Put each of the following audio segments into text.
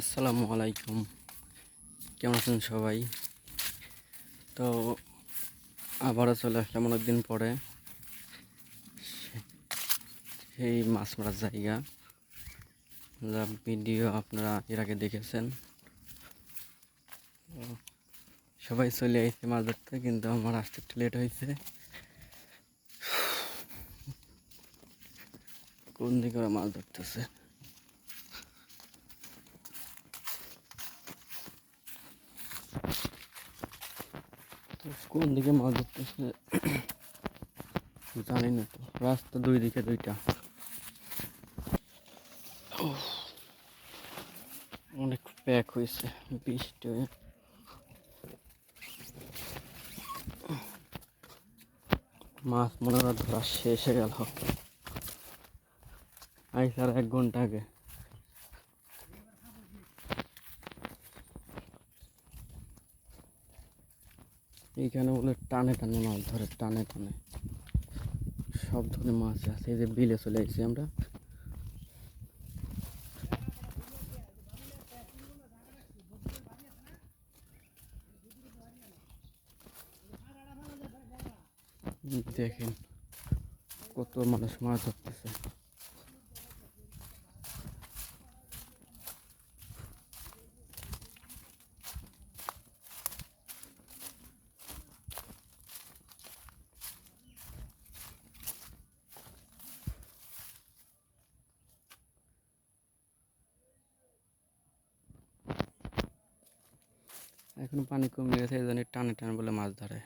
আসসালামু আলাইকুম। কেমন আছেন সবাই? তো আবারও চলে আসলাম অনেকদিন পরে। সেই মাছ মারার জায়গা। যা ভিডিও আপনারা এর আগে দেখেছেন। সবাই চলে আসছে মাছ ধরতে, কিন্তু আমার আসতে একটু লেট হয়েছে। কোন দিকে মাছ ধরতেছে? কোন দিকে মাছ ধরতেছে? জানি না তো। রাস্তা দুই দিকে দুইটা। অনেক প্যাক হয়েছে, বৃষ্টি হয়ে। মাছ মনে হয় ধরা শেষ হয়ে গেল। আইস আর এক ঘণ্টা আগে। এইখানে বলে টানে টানে মাছ ধরে, টানে টানে। সব ধরনের মাছ আছে, এই যে বিলে চলে এসেছি আমরা। দেখেন কত মানুষ মাছ ধরতেছে। এখন পানি কমে গেছে, এই জন্য টানে টানে বলে মাছ ধরে।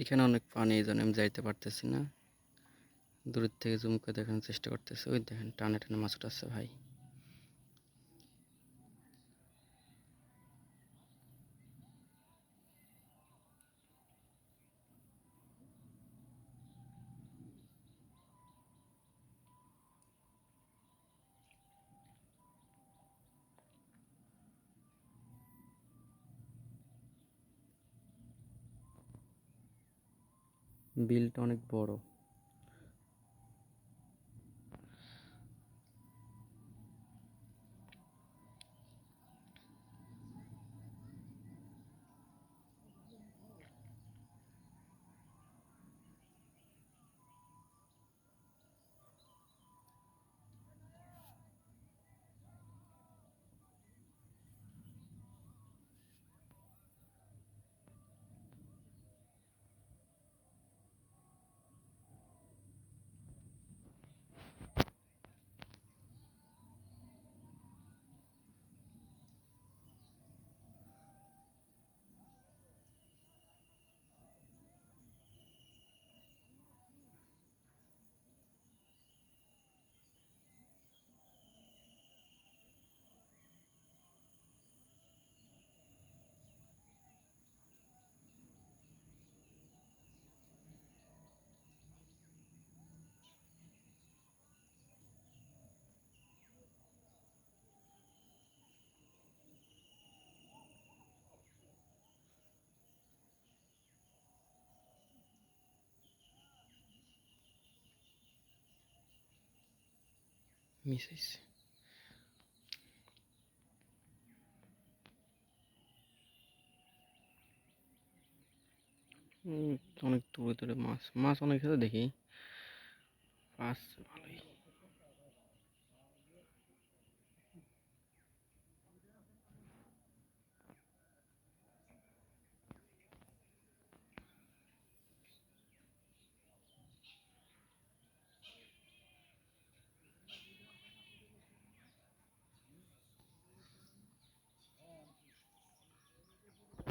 এখানে অনেক পানি, এই জন্য আমি যাইতে পারতেছি না। দূরের থেকে জুম করে দেখানোর চেষ্টা করতেছি। ওই দেখেন, টানে টানে মাছ উঠাচ্ছে ভাই। বিলটা অনেক বড়। মিস অনেক দূরে দূরে মাছ মাছ অনেক সাথে দেখি। মাছ ভালোই।